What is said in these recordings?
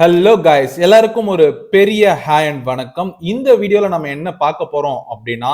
Hello guys எல்லாருக்கும் ஒரு பெரிய ஹே அண்ட் வணக்கம். இந்த வீடியோவில் நம்ம என்ன பார்க்க போறோம் அப்படின்னா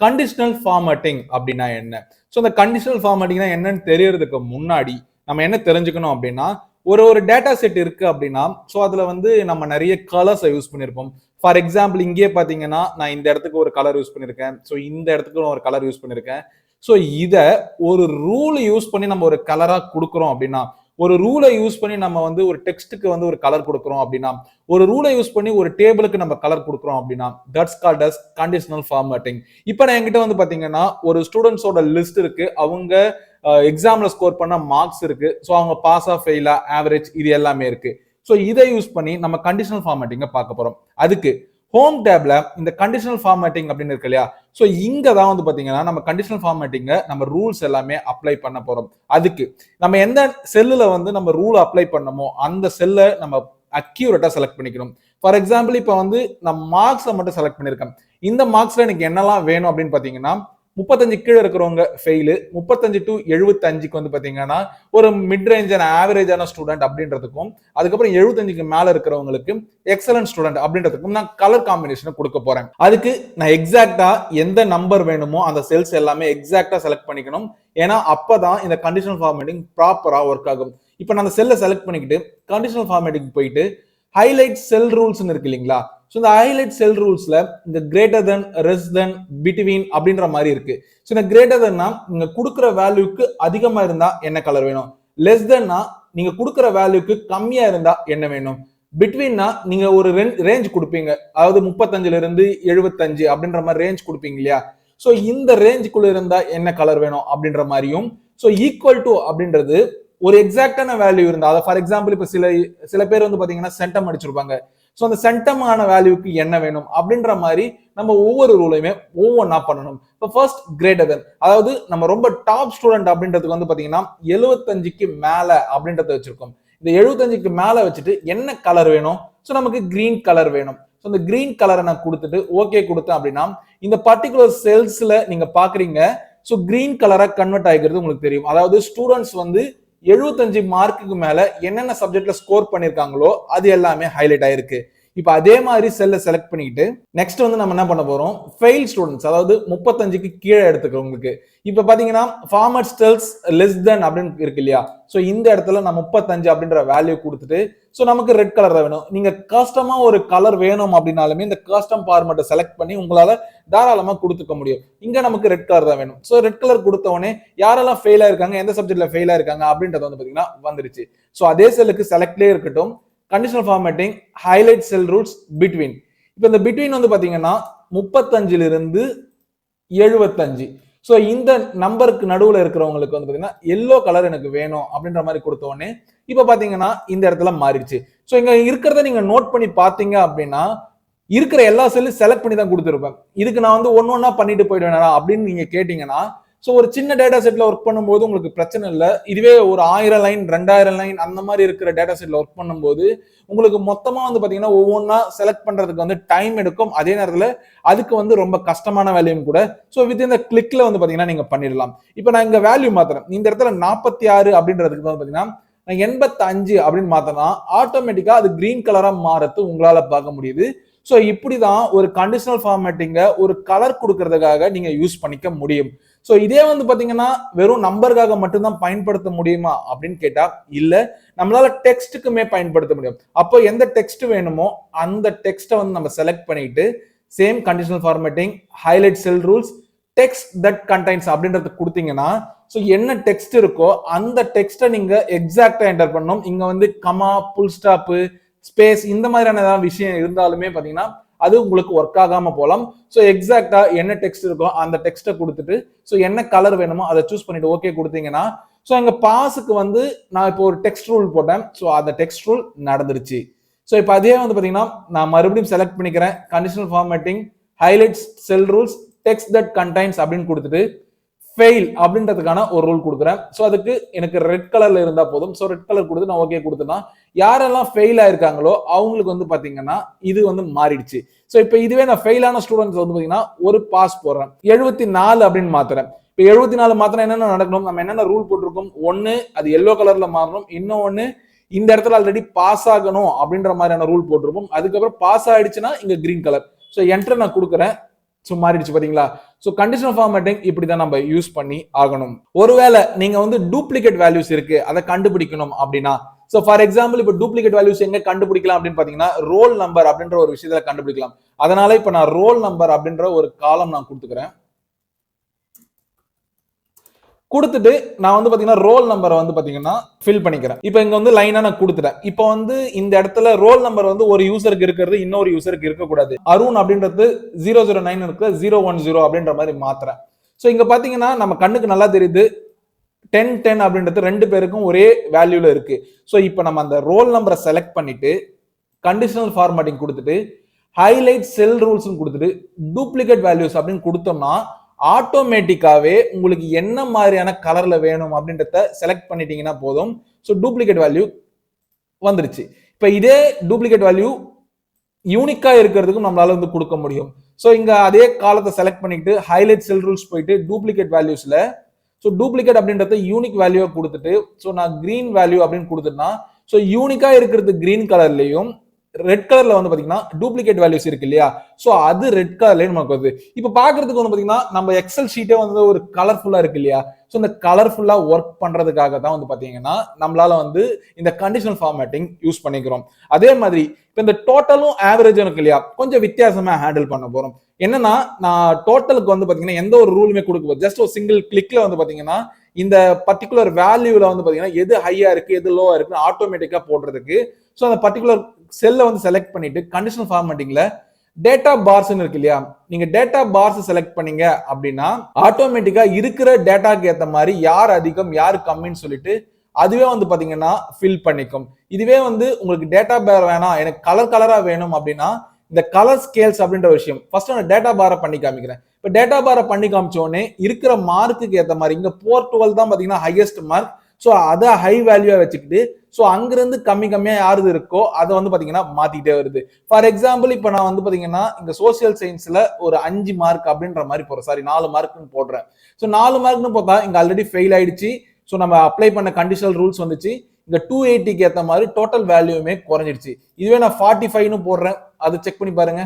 கண்டிஷனல் ஃபார்மேட்டிங் அப்படின்னா என்ன? ஸோ இந்த கண்டிஷனல் ஃபார்மேட்டிங்னா என்னன்னு தெரியறதுக்கு முன்னாடி நம்ம என்ன தெரிஞ்சுக்கணும் அப்படின்னா ஒரு ஒரு டேட்டா செட் இருக்கு அப்படின்னா ஸோ அதில் வந்து நம்ம நிறைய கலர்ஸை யூஸ் பண்ணியிருப்போம் ஃபார் எக்ஸாம்பிள் இங்கேயே பார்த்தீங்கன்னா நான் இந்த இடத்துக்கு ஒரு கலர் யூஸ் பண்ணியிருக்கேன் ஸோ இந்த இடத்துக்கு ஒரு கலர் யூஸ் பண்ணியிருக்கேன் ஸோ இதை ஒரு ரூல் யூஸ் பண்ணி நம்ம ஒரு கலராக கொடுக்குறோம் அப்படின்னா ஒரு ரூலை யூஸ் பண்ணி நம்ம வந்து ஒரு டெக்ஸ்ட்டுக்கு வந்து ஒரு கலர் கொடுக்குறோம் அப்படின்னா ஒரு ரூலை யூஸ் பண்ணி ஒரு டேபிளுக்கு நம்ம கலர் கொடுக்குறோம் அப்படின்னா that's called as conditional formatting இப்போ நான் என்கிட்ட வந்து பார்த்தீங்கன்னா ஒரு ஸ்டூடெண்ட்ஸோட லிஸ்ட் இருக்கு. அவங்க எக்ஸாமில் ஸ்கோர் பண்ண மார்க்ஸ் இருக்கு. ஸோ அவங்க பாஸா ஃபெயிலா ஆவரேஜ் இது எல்லாமே இருக்கு. ஸோ இதை யூஸ் பண்ணி நம்ம கண்டிஷனல் ஃபார்மேட்டிங்கை பார்க்க போகிறோம் அதுக்கு ஹோம் டேப்ல இந்த கண்டிஷனல் ஃபார்மேட்டிங் அப்படின்னு இருக்கு இல்லையா ஸோ இங்கே தான் வந்து பார்த்தீங்கன்னா நம்ம கண்டிஷனல் ஃபார்மேட்டிங்க நம்ம ரூல்ஸ் எல்லாமே அப்ளை பண்ண போகிறோம் அதுக்கு நம்ம எந்த செல்லில் வந்து நம்ம ரூல் அப்ளை பண்ணமோ அந்த செல்லை நம்ம அக்யூரேட்டாக செலக்ட் பண்ணிக்கணும். ஃபார் எக்ஸாம்பிள் இப்போ வந்து நான் மார்க்ஸை மட்டும் செலக்ட் பண்ணியிருக்கேன் இந்த மார்க்ஸில் எனக்கு என்னெல்லாம் வேணும் அப்படின்னு பார்த்தீங்கன்னா முப்பத்தஞ்சு கீழே இருக்கிறவங்க ஃபெயிலு முப்பத்தஞ்சு டு எழுபத்தஞ்சுக்கு வந்து பார்த்தீங்கன்னா ஒரு மிட் ரேஞ்சான ஆவரேஜான ஸ்டூடெண்ட் அப்படின்றதுக்கும் அதுக்கப்புறம் எழுபத்தஞ்சுக்கு மேலே இருக்கிறவங்களுக்கு எக்ஸலன்ட் ஸ்டூடெண்ட் அப்படின்றதுக்கும் நான் கலர் காம்பினேஷனை கொடுக்க போறேன். அதுக்கு நான் எக்ஸாக்டா எந்த நம்பர் வேணுமோ அந்த செல்ஸ் எல்லாமே எக்ஸாக்டா செலக்ட் பண்ணிக்கணும். ஏன்னா அப்பதான் இந்த கண்டிஷனல் ஃபார்மேட்டிங் ப்ராப்பரா ஒர்க் ஆகும். இப்போ நான் அந்த செல்லை செலக்ட் பண்ணிக்கிட்டு கண்டிஷனல் ஃபார்மேட்டிங் போயிட்டு ஹைலைட் செல் ரூல்ஸ்னு இருக்கு இல்லைங்களா ஸோ இந்த ஹைலைட் செல் ரூல்ஸ்ல இந்த கிரேட்டர் தென் ரெஸ் தென் பிட்வீன் அப்படின்ற மாதிரி இருக்கு. ஸோ இந்த கிரேட்டர் தென்னா நீங்க கொடுக்குற வேல்யூக்கு அதிகமா இருந்தா என்ன கலர் வேணும்? லெஸ் தென்னா நீங்க கொடுக்குற வேல்யூக்கு கம்மியா இருந்தா என்ன வேணும்? பிட்வீன்னா நீங்க ஒரு ரேஞ்ச் கொடுப்பீங்க. அதாவது முப்பத்தஞ்சுல இருந்து எழுபத்தஞ்சு அப்படின்ற மாதிரி ரேஞ்ச் கொடுப்பீங்க இல்லையா? ஸோ இந்த ரேஞ்சுக்குள்ள இருந்தா என்ன கலர் வேணும் அப்படின்ற மாதிரியும் ஸோ ஈக்குவல் டு அப்படின்றது ஒரு எக்ஸாக்டான வேல்யூ இருந்தா அதை ஃபார் எக்ஸாம்பிள் இப்போ சில சில பேர் வந்து பாத்தீங்கன்னா சென்டம் அடிச்சிருப்பாங்க. ஸோ அந்த சென்டமான வேல்யூக்கு என்ன வேணும் அப்படின்ற மாதிரி நம்ம ஒவ்வொரு ரூலையுமே ஒவ்வொன்றா பண்ணணும். இப்போ ஃபர்ஸ்ட் கிரேட்டர் தென் அதாவது நம்ம ரொம்ப டாப் ஸ்டூடெண்ட் அப்படின்றதுக்கு வந்து பார்த்தீங்கன்னா எழுபத்தஞ்சுக்கு மேலே அப்படின்றத வச்சிருக்கோம். இந்த எழுபத்தஞ்சுக்கு மேலே வச்சுட்டு என்ன கலர் வேணும்? ஸோ நமக்கு கிரீன் கலர் வேணும். ஸோ இந்த கிரீன் கலரை நான் கொடுத்துட்டு ஓகே கொடுத்தேன் அப்படின்னா இந்த பர்டிகுலர் செல்ஸில் நீங்கள் பார்க்குறீங்க ஸோ கிரீன் கலராக கன்வெர்ட் ஆகிக்கிறது உங்களுக்கு தெரியும். அதாவது ஸ்டூடெண்ட்ஸ் வந்து எழுபத்தஞ்சு மார்க்குக்கு மேல என்னென்ன சப்ஜெக்ட்ல ஸ்கோர் பண்ணிருக்காங்களோ அது எல்லாமே ஹைலைட் ஆயிருக்கு. இப்போ அதே மாதிரி செல்லை செலக்ட் பண்ணிக்கிட்டு நெக்ஸ்ட் வந்து நம்ம என்ன பண்ண போறோம்? ஃபெயில் ஸ்டூடெண்ட்ஸ் அதாவது முப்பத்தஞ்சுக்கு கீழே எடுத்துக்கிறவங்களுக்கு. இப்போ பார்த்தீங்கன்னா ஃபார்மர் ஸ்டெல்ஸ் லெஸ் தென் அப்படின்னு இருக்கு இல்லையா? ஸோ இந்த இடத்துல நான் முப்பத்தஞ்சு அப்படின்ற வேல்யூ கொடுத்துட்டு ஸோ நமக்கு ரெட் கலர் தான் வேணும். நீங்கள் கஸ்டமாக ஒரு கலர் வேணும் அப்படின்னாலுமே இந்த கஸ்டம் ஃபார்மெட்டை செலக்ட் பண்ணி உங்களால் தாராளமாக கொடுத்துக்க முடியும். இங்கே நமக்கு ரெட் கலர் தான் வேணும். ஸோ ரெட் கலர் கொடுத்தவொடனே யாரெல்லாம் ஃபெயிலாக இருக்காங்க எந்த சப்ஜெக்டில் ஃபெயிலாக இருக்காங்க அப்படின்றது வந்து பார்த்தீங்கன்னா வந்துருச்சு. ஸோ அதே செல்லுக்கு செலக்ட்லேயே இருக்கட்டும் conditional formatting highlight cell rules between இப்போ இந்த பிட்வீன் வந்து பார்த்தீங்கன்னா முப்பத்தஞ்சிலிருந்து எழுபத்தஞ்சு ஸோ இந்த நம்பருக்கு நடுவில் இருக்கிறவங்களுக்கு வந்து பார்த்தீங்கன்னா எல்லோ கலர் எனக்கு வேணும் அப்படின்ற மாதிரி கொடுத்தோடனே இப்போ பார்த்தீங்கன்னா இந்த இடத்துல மாறிடுச்சு. ஸோ இங்கே இருக்கிறத நீங்கள் நோட் பண்ணி பார்த்தீங்க அப்படின்னா இருக்கிற எல்லா செல்லும் செலக்ட் பண்ணி தான் கொடுத்துருப்பேன். இதுக்கு நான் வந்து ஒன்று ஒன்றா பண்ணிட்டு போயிடுவேனா அப்படின்னு நீங்கள் கேட்டிங்கன்னா ஸோ ஒரு சின்ன டேட்டா செட்டில் ஒர்க் பண்ணும்போது உங்களுக்கு பிரச்சனை இல்லை. இதுவே ஒரு ஆயிரம் லைன் ரெண்டாயிரம் லைன் அந்த மாதிரி இருக்கிற டேட்டா செட்டில் ஒர்க் பண்ணும்போது உங்களுக்கு மொத்தமாக வந்து பார்த்தீங்கன்னா ஒவ்வொன்றா செலக்ட் பண்ணுறதுக்கு வந்து டைம் எடுக்கும். அதே நேரத்தில் அதுக்கு வந்து ரொம்ப கஷ்டமான வேல்யூம் கூட. ஸோ வித் இந்த கிளிக்ல வந்து பார்த்தீங்கன்னா நீங்கள் பண்ணிடலாம். இப்போ நான் இங்கே வேல்யூ மாற்றுறேன் இந்த இடத்துல நாற்பத்தி ஆறு அப்படின்றதுக்கு வந்து பார்த்தீங்கன்னா நான் எண்பத்தஞ்சு அப்படின்னு மாத்தனா ஆட்டோமேட்டிக்காக அது கிரீன் கலராக மாறத்து உங்களால் பார்க்க முடியுது. ஸோ இப்படி தான் ஒரு கண்டிஷனல் ஃபார்மேட்டிங்க ஒரு கலர் கொடுக்கறதுக்காக நீங்கள் யூஸ் பண்ணிக்க முடியும். ஸோ இதே வந்து பார்த்தீங்கன்னா வெறும் நம்பருக்காக மட்டும்தான் பயன்படுத்த முடியுமா அப்படின்னு கேட்டால் இல்லை. நம்மளால டெக்ஸ்ட்டுக்குமே பயன்படுத்த முடியும். அப்போ எந்த டெக்ஸ்ட் வேணுமோ அந்த டெக்ஸ்ட்டை வந்து நம்ம செலக்ட் பண்ணிட்டு same conditional formatting highlight cell rules text that contains அப்படின்றது கொடுத்தீங்கன்னா ஸோ என்ன டெக்ஸ்ட் இருக்கோ அந்த டெக்ஸ்ட்டை நீங்கள் எக்ஸாக்டாக என்டர் பண்ணணும். இங்கே வந்து கமா புல் ஸ்டாப்பு ஸ்பேஸ் இந்த மாதிரியான ஏதாவது விஷயம் இருந்தாலுமே பார்த்தீங்கன்னா அது உங்களுக்கு ஒர்க் ஆகாம போகலாம் ஸோ எக்ஸாக்டா என்ன டெக்ஸ்ட் இருக்கோ அந்த டெக்ஸ்ட்டை கொடுத்துட்டு ஸோ என்ன கலர் வேணுமோ அதை சூஸ் பண்ணிட்டு ஓகே கொடுத்தீங்கன்னா ஸோ எங்க பாஸுக்கு வந்து நான் இப்போ ஒரு டெக்ஸ்ட் ரூல் போட்டேன். ஸோ அந்த டெக்ஸ்ட் ரூல் நடந்துருச்சு. ஸோ இப்போ அதே வந்து பார்த்தீங்கன்னா நான் மறுபடியும் செலக்ட் பண்ணிக்கிறேன். Conditional formatting highlights cell rules text that contains அப்படின்னு கொடுத்துட்டு ஃபெயில் அப்படின்றதுக்கான ஒரு ரூல் கொடுக்குறேன். ஸோ அதுக்கு எனக்கு ரெட் கலர்ல இருந்தா போதும். ஸோ ரெட் கலர் கொடுத்து நான் ஓகே கொடுத்தேன்னா யாரெல்லாம் ஃபெயில் ஆயிருக்காங்களோ அவங்களுக்கு வந்து பாத்தீங்கன்னா இது வந்து மாறிடுச்சு. ஸோ இப்போ இதுவே நான் ஃபெயிலான ஸ்டூடெண்ட்ஸ் வந்து பாத்தீங்கன்னா ஒரு பாஸ் போடுறேன். எழுபத்தி நாலு அப்படின்னு மாத்துறேன். இப்போ எழுபத்தி நாலு மாத்திரம் என்னென்ன நடக்கணும்? நம்ம என்னென்ன ரூல் போட்டிருக்கோம்? ஒன்னு அது எல்லோ கலர்ல மாறணும். இன்னும் இந்த இடத்துல ஆல்ரெடி பாஸ் ஆகணும் அப்படின்ற மாதிரியான ரூல் போட்டிருப்போம். அதுக்கப்புறம் பாஸ் ஆயிடுச்சுன்னா இங்க கிரீன் கலர் ஸோ என்டர் நான் கொடுக்குறேன். ஸோ மாறிடுச்சு பாத்தீங்களா? ஸோ கண்டிஷனல் ஃபார்மேட்டிங் இப்படி தான் நம்ம யூஸ் பண்ணி ஆகணும். ஒருவேளை நீங்க வந்து டூப்ளிகேட் வேல்யூஸ் இருக்கு அதை கண்டுபிடிக்கணும் அப்படின்னா ஸோ ஃபார் எக்ஸாம்பிள் இப்போ டூப்ளிகேட் வேல்யூஸ் எங்க கண்டுபிடிக்கலாம் அப்படின்னு பாத்தீங்கன்னா ரோல் நம்பர் அப்படின்ற ஒரு விஷயத்துல கண்டுபிடிக்கலாம். அதனால இப்போ நான் ரோல் நம்பர் அப்படின்ற ஒரு காலம் நான் கொடுத்துக்கிறேன். கொடுத்துட்டு நான் வந்து பாத்தீங்கன்னா ரோல் நம்பரை வந்து பாத்தீங்கன்னா ஃபில் பண்ணிக்கிறேன். இப்போ இங்க வந்து லைனா நான் கொடுத்துட்டேன். இப்போ வந்து இந்த இடத்துல ரோல் நம்பர் வந்து ஒரு யூசருக்கு இருக்கிறது இன்னொரு யூசருக்கு இருக்கக்கூடாது. அருண் அப்படின்றது ஜீரோ ஜீரோ நைன் இருக்கு ஜீரோ ஒன் ஜீரோ அப்படின்ற மாதிரி மாத்துறேன். ஸோ இங்க பாத்தீங்கன்னா நம்ம கண்ணுக்கு நல்லா தெரியுது. டென் டென் அப்படின்றது ரெண்டு பேருக்கும் ஒரே வேல்யூல இருக்கு. ஸோ இப்போ நம்ம அந்த ரோல் நம்பரை செலக்ட் பண்ணிட்டு கண்டிஷனல் ஃபார்மேட்டிங் கொடுத்துட்டு ஹைலைட் செல் ரூல்ஸும் கொடுத்துட்டு டூப்ளிகேட் வேல்யூஸ் அப்படின்னு கொடுத்தோம்னா ஆட்டோமேட்டிக்காவே உங்களுக்கு என்ன மாதிரியான கலர்ல வேணும் அப்படின்றத செலக்ட் பண்ணிட்டீங்கன்னா போதும். ஸோ டூப்ளிகேட் வேல்யூ வந்துருச்சு. இப்போ இதே டூப்ளிகேட் வேல்யூ யூனிக்கா இருக்கிறதுக்கும் நம்மளால வந்து கொடுக்க முடியும். ஸோ இங்க அதே காலத்தை செலக்ட் பண்ணிட்டு ஹைலைட் செல் ரூல்ஸ் போயிட்டு டூப்ளிகேட் வேல்யூஸ்ல ஸோ டூப்ளிகேட் அப்படின்றத யூனிக் வேல்யூவை கொடுத்துட்டு ஸோ நான் கிரீன் வேல்யூ அப்படின்னு கொடுத்துட்டேன்னா ஸோ யூனிக்கா இருக்கிறது கிரீன் கலர்லேயும் ரெட் கலர்ல வந்து பாத்தீங்கன்னா டூப்ளிகேட் வேல்யூஸ் இருக்கு இல்லையா? சோ அது ரெட் கலர்லயே நமக்கு வருது இப்ப பாக்குறதுக்கு வந்து பாத்தீங்கன்னா நம்ம எக்ஸல் ஷீட்டே வந்து ஒரு கலர்ஃபுல்லா இருக்கு இல்லையா? சோ இந்த கலர்ஃபுல்லா ஒர்க் பண்றதுக்காக தான் வந்து பாத்தீங்கன்னா நம்மளால வந்து இந்த கண்டிஷனல் ஃபார்மேட்டிங் யூஸ் பண்ணிக்கிறோம். அதே மாதிரி இப்ப இந்த டோட்டலும் ஆவரேஜும் இருக்கு இல்லையா? கொஞ்சம் வித்தியாசமா ஹேண்டில் பண்ண போறோம். என்னன்னா நான் டோட்டலுக்கு வந்து பாத்தீங்கன்னா எந்த ஒரு ரூலுமே கொடுக்க ஜஸ்ட் ஒரு சிங்கிள் கிளிக்ல வந்து பாத்தீங்கன்னா இந்த பர்டிகுலர் வேல்யூல வந்து பாத்தீங்கன்னா எது ஹையா இருக்கு எது லோவா இருக்குன்னு ஆட்டோமேட்டிக்கா போடுறதுக்கு ஸோ அந்த பர்டிகுலர் செல்லை வந்து செலக்ட் பண்ணிட்டு கண்டிஷனல் ஃபார்மேட்டிங்ல டேட்டா பார்ஸ் இருக்கு இல்லையா? நீங்க டேட்டா பார்ஸ் செலக்ட் பண்ணீங்க அப்படின்னா ஆட்டோமேட்டிக்கா இருக்கிற டேட்டாக்கு ஏத்த மாதிரி யார் அதிகம் யார் கம்மின்னு சொல்லிட்டு அதுவே வந்து பாத்தீங்கன்னா ஃபில் பண்ணிக்கும். இதுவே வந்து உங்களுக்கு டேட்டா பேர் வேணாம் எனக்கு கலர் கலரா வேணும் அப்படின்னா இந்த கலர் ஸ்கேல்ஸ் அப்படின்ற விஷயம். ஃபர்ஸ்ட் நான் டேட்டா பாரை பண்ணி காமிக்கிறேன். இப்போ டேட்டா பாரை பண்ணி காமிச்சோடனே இருக்கிற மார்க்குக்கு ஏற்ற மாதிரி இங்க போர் டுவெல் தான் பாத்தீங்கன்னா ஹையஸ்ட் மார்க் ஸோ அதை ஹை வேல்யூவா வச்சுக்கிட்டு ஸோ அங்கிருந்து கம்மி கம்மியா யாரு இருக்கோ அதை வந்து பாத்தீங்கன்னா மாத்திட்டே வருது. ஃபார் எக்ஸாம்பிள் இப்போ நான் வந்து பாத்தீங்கன்னா இங்க சோசியல் சயின்ஸ்ல ஒரு அஞ்சு மார்க் அப்படின்ற மாதிரி போகிறேன் சாரி நாலு மார்க்னு போடுறேன். ஸோ நாலு மார்க்னு பார்த்தா இங்க ஆல்ரெடி ஃபெயில் ஆயிடுச்சு. ஸோ நம்ம அப்ளை பண்ண கண்டிஷனல் ரூல்ஸ் வந்துச்சு. இந்த டூ எயிட்டிக்கு ஏற்ற மாதிரி டோட்டல் வேல்யூமே குறைஞ்சிடுச்சு. இதுவே நான் ஃபார்ட்டி ஃபைவ்னு போடுறேன். அதை செக் பண்ணி பாருங்க.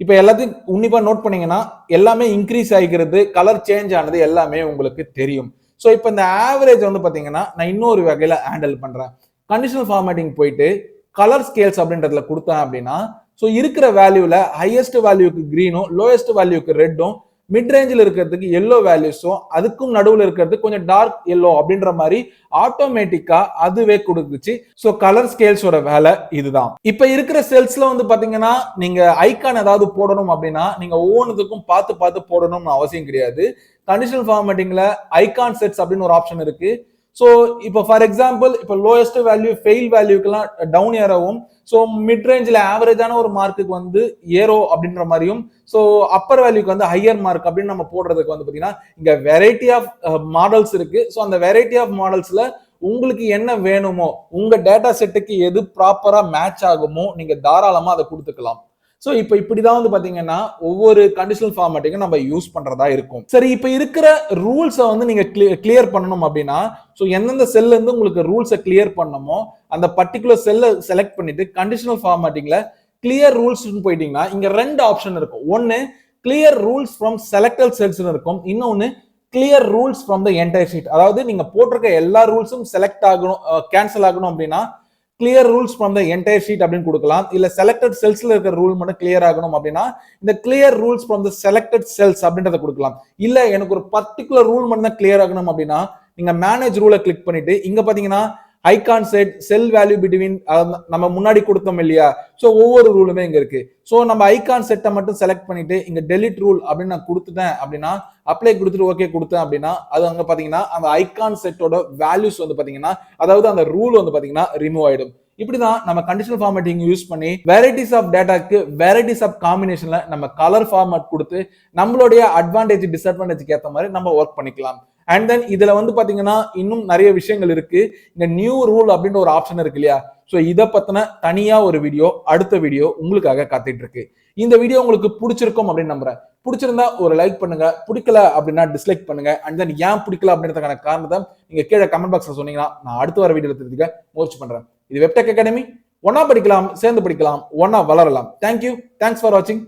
இப்போ எல்லாத்தையும் உன்னிப்பா நோட் பண்ணீங்கன்னா எல்லாமே இன்க்ரீஸ் ஆகிக்கிறது கலர் சேஞ்ச் ஆனது எல்லாமே உங்களுக்கு தெரியும். ஸோ இப்போ இந்த ஆவரேஜ் வந்து பார்த்தீங்கன்னா நான் இன்னொரு வகையில் ஹேண்டில் பண்ணுறேன் கண்டிஷனல் ஃபார்மேட்டிங் போயிட்டு கலர் ஸ்கேல்ஸ் அப்படின்றதுல கொடுத்தேன் அப்படின்னா ஸோ இருக்கிற வேல்யூவில் ஹையஸ்ட் வேல்யூக்கு க்ரீனும் லோயஸ்ட் வேல்யூக்கு ரெட்டும் மிட் ரேஞ்சில் இருக்கிறதுக்கு எல்லோ வேல்யூஸும் அதுக்கும் நடுவில் இருக்கிறதுக்கு கொஞ்சம் டார்க் எல்லோ அப்படின்ற மாதிரி ஆட்டோமேட்டிக்கா அதுவே கொடுத்துச்சு. ஸோ கலர் ஸ்கேல்ஸோட வேலை இதுதான். இப்போ இருக்கிற செல்ஸ்ல வந்து பாத்தீங்கன்னா நீங்க ஐக்கான் ஏதாவது போடணும் அப்படின்னா நீங்க ஒவ்வொன்றுத்துக்கும் பார்த்து பார்த்து போடணும்னு அவசியம் கிடையாது. கண்டிஷனல் ஃபார்மேட்டிங்ல ஐகான் செட்ஸ் அப்படின்னு ஒரு ஆப்ஷன் இருக்கு. ஸோ இப்போ ஃபார் எக்ஸாம்பிள் இப்போ லோயஸ்ட் வேல்யூ ஃபெயில் வேல்யூக்கெல்லாம் டவுன் ஏறவும் ஸோ மிட் ரேஞ்சில் ஆவரேஜான ஒரு மார்க்குக்கு வந்து ஏரோ அப்படின்ற மாதிரியும் ஸோ அப்பர் வேல்யூக்கு வந்து ஹையர் மார்க் அப்படின்னு நம்ம போடுறதுக்கு வந்து பார்த்தீங்கன்னா இங்கே வெரைட்டி ஆஃப் மாடல்ஸ் uh, இருக்கு. ஸோ அந்த வெரைட்டி ஆஃப் மாடல்ஸில் உங்களுக்கு என்ன வேணுமோ உங்கள் டேட்டா செட்டுக்கு எது ப்ராப்பராக மேட்ச் ஆகுமோ நீங்கள் தாராளமாக அதை கொடுத்துக்கலாம். ஸோ இப்போ இப்படி தான் வந்து பார்த்தீங்கன்னா ஒவ்வொரு கண்டிஷனல் ஃபார்மேட்டிங்கும் நம்ம யூஸ் பண்ணுறதா இருக்கும். சரி இப்போ இருக்கிற ரூல்ஸை வந்து நீங்கள் கிளியர் பண்ணணும் அப்படின்னா ஸோ எந்தெந்த செல்லேருந்து உங்களுக்கு ரூல்ஸை கிளியர் பண்ணணுமோ அந்த பர்டிகுலர் செல்லை செலக்ட் பண்ணிட்டு கண்டிஷனல் ஃபார்மேட்டிங்கில் கிளியர் ரூல்ஸ்னு போயிட்டீங்கன்னா இங்கே ரெண்டு ஆப்ஷன் இருக்கும். ஒன்று கிளியர் ரூல்ஸ் ஃப்ரம் செலக்டல் செல்ஸ்னு இருக்கும். இன்னொன்று clear rules from the entire sheet அதாவது நீங்கள் போட்டிருக்க எல்லா ரூல்ஸும் செலக்ட் ஆகணும் கேன்சல் ஆகணும் அப்படின்னா clear rules from the entire sheet அப்படின்னு கொடுக்கலாம். இல்ல செலக்டட் செல்ஸ்ல இருக்கிற ரூல் மட்டும் கிளியர் ஆகணும் அப்படின்னா இந்த clear rules from the selected cells அப்படின்றத கொடுக்கலாம். இல்ல எனக்கு ஒரு பர்டிகுலர் ரூல் மட்டும் தான் கிளியர் ஆகணும் அப்படின்னா நீங்க மேனேஜ் ரூலை கிளிக் பண்ணிட்டு இங்க பாத்தீங்கன்னா icon set cell value between நம்ம முன்னாடி கொடுத்தோம் இல்லையா? ஸோ ஒவ்வொரு ரூலுமே இங்க இருக்கு. ஸோ நம்ம ஐகான் செட்டை மட்டும் செலக்ட் பண்ணிட்டு இங்க டெலிட் ரூல் அப்படின்னு நான் கொடுத்துட்டேன் அப்படின்னா அப்ளை கொடுத்துட்டு ஓகே கொடுத்தேன் அப்படின்னா அது அங்க பாத்தீங்கன்னா அந்த ஐகான் செட்டோட வேல்யூஸ் வந்து பாத்தீங்கன்னா அதாவது அந்த ரூல் வந்து பாத்தீங்கன்னா ரிமூவ் ஆயிடும். இப்படிதான் நம்ம கண்டிஷனல் ஃபார்மேட்டிங் யூஸ் பண்ணி வெரைட்டிஸ் ஆஃப் டேட்டாக்கு வெரைட்டிஸ் ஆஃப் காம்பினேஷன்ல நம்ம கலர் ஃபார்மேட் கொடுத்து நம்மளுடைய அட்வான்டேஜ் டிஸ்அட்வான்டேஜ்க்கு ஏற்ற மாதிரி நம்ம ஒர்க் பண்ணிக்கலாம். அண்ட் தென் இதுல வந்து பாத்தீங்கன்னா இன்னும் நிறைய விஷயங்கள் இருக்கு. இந்த நியூ ரூல் அப்படின்ற ஒரு ஆப்ஷன் இருக்கு இல்லையா? ஸோ இதை பத்தின தனியா ஒரு வீடியோ அடுத்த வீடியோ உங்களுக்காக காத்துட்டு இருக்கு இந்த வீடியோ உங்களுக்கு பிடிச்சிருக்கும் அப்படின்னு நம்புறேன். பிடிச்சிருந்தா ஒரு லைக் பண்ணுங்க. பிடிக்கல அப்படின்னா டிஸ்லைக் பண்ணுங்க. அண்ட் தென் ஏன் பிடிக்கல அப்படின்றதுக்கான காரணத்தை நீங்க கீழே கமெண்ட் பாக்ஸ்ல சொன்னீங்கன்னா நான் அடுத்த வர வீடியோ தெரிஞ்சுக்க முயற்சி பண்றேன். இது வெப்டெக் அகாடமி ஒன்னா படிக்கலாம் சேர்ந்து படிக்கலாம் ஒன்னா வளரலாம். தேங்க்யூ தேங்க்ஸ் ஃபார் வாட்சிங்